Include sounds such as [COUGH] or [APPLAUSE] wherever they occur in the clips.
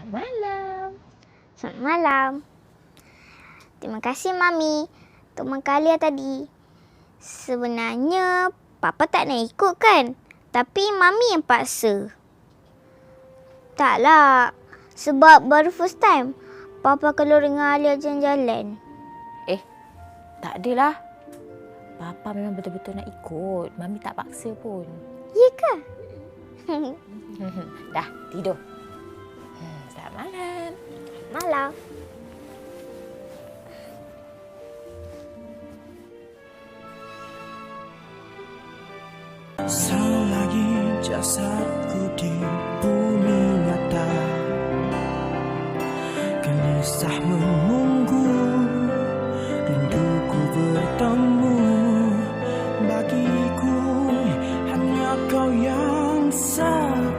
Selamat malam. Selamat malam. Terima kasih Mami untuk makalia tadi. Sebenarnya Papa tak nak ikut kan? Tapi Mami yang paksa. Taklah. Sebab baru first time Papa keluar dengan Alia jalan-jalan. Eh, tak adalah. Papa memang betul-betul nak ikut. Mami tak paksa pun. Ya ke? [LAUGHS] Dah, tidur. Selamat malam. Malam. Selagi jasadku di bumi nyata Gelisah menunggu Rinduku bertemu Bagiku hanya kau yang satu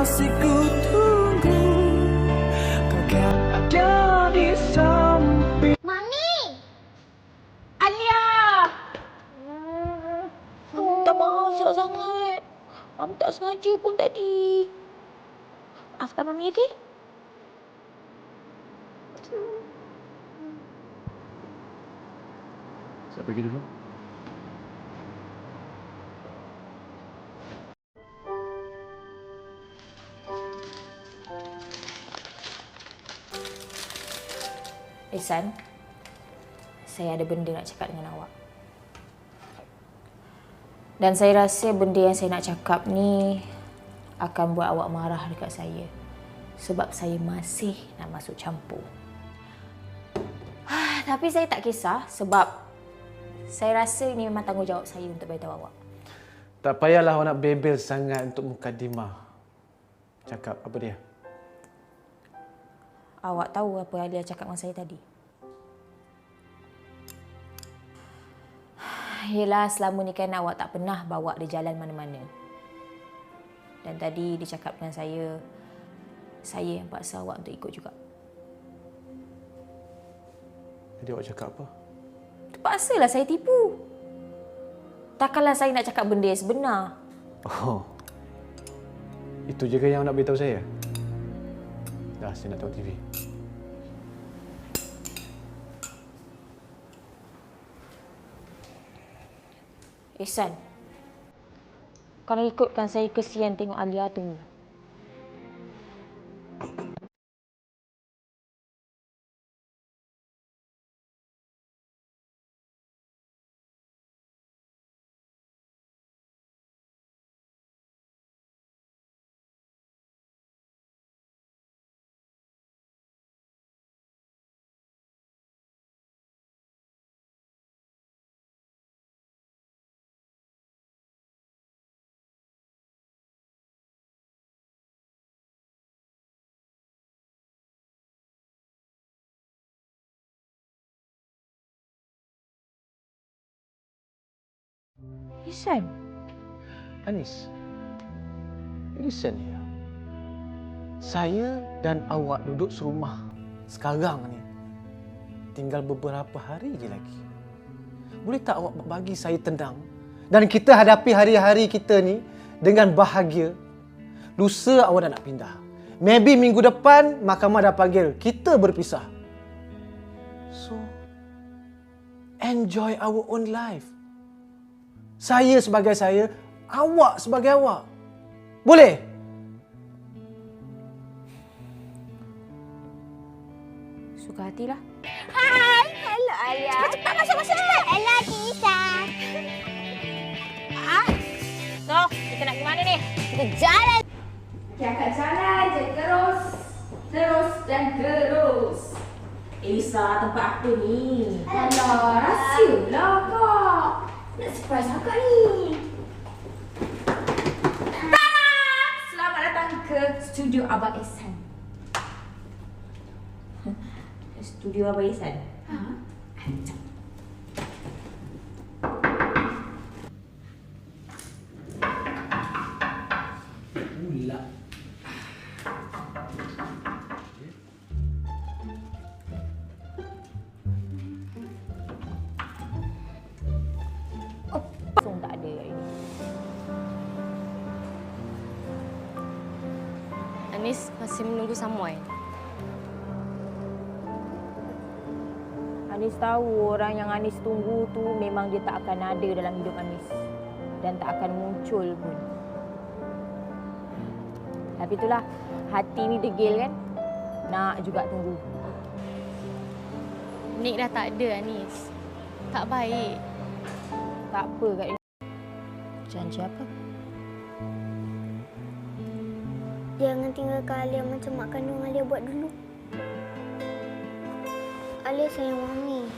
masih ku tunggu Kau kan ada di samping Mami! Alia! Minta maaf silap sangat. Mami tak sengaja pun tadi. Maafkan Mami, okey? Saya pergi dulu. Ihsan, saya ada benda nak cakap dengan awak. Dan saya rasa benda yang saya nak cakap ni akan buat awak marah dekat saya. Sebab saya masih nak masuk campur. Tapi saya tak kisah sebab saya rasa ini memang tanggungjawab saya untuk beritahu awak. Tak payahlah awak nak bebel sangat untuk mukadimah. Cakap apa dia? Awak tahu apa Alia cakap dengan saya tadi? Yelah, selama ni kan awak tak pernah bawa dia jalan mana-mana. Dan tadi dia cakap dengan saya, saya yang paksa awak untuk ikut juga. Jadi awak cakap apa? Terpaksalah saya tipu. Takkanlah saya nak cakap benda yang sebenar. Oh. Itu je ke yang nak beritahu saya? Dah, saya nak tengok TV. Ihsan, kalau ikutkan saya kesian tengok Alia tu. Ihsan, Anis, listen ya. Saya dan awak duduk serumah sekarang ni. Tinggal beberapa hari je lagi. Boleh tak awak bagi saya tenang dan kita hadapi hari-hari kita ni dengan bahagia. Lusa awak dah nak pindah. Maybe minggu depan mahkamah dah panggil kita berpisah. So, enjoy our own life. Saya sebagai saya, awak sebagai awak. Boleh? suka hatilah. Hai, hello Alia. Cepat, cepat masuk, masuk, cepat. Hello, Tisa. Ah, so kita nak ke mana ni? Kita jalan. Kita akan jalan je terus, terus dan terus. Elisa, tempat apa ni? Alah, rahsia lah kak. Nak surprise akak ni. Tada! Selamat datang ke studio Abang Ehsan. Studio Abang Ihsan. Ha? Pula. Anis masih menunggu someone. Anis tahu orang yang Anis tunggu tu memang dia tak akan ada dalam hidup Anis. Dan tak akan muncul pun. Tapi itulah, hati ni degil kan? Nak juga tunggu. Nick dah tak ada Anis. Tak baik. Tak apa kat. Janji apa? Jangan tinggalkan Alia macam mak kandung Alia buat dulu. Alia sayang Mami.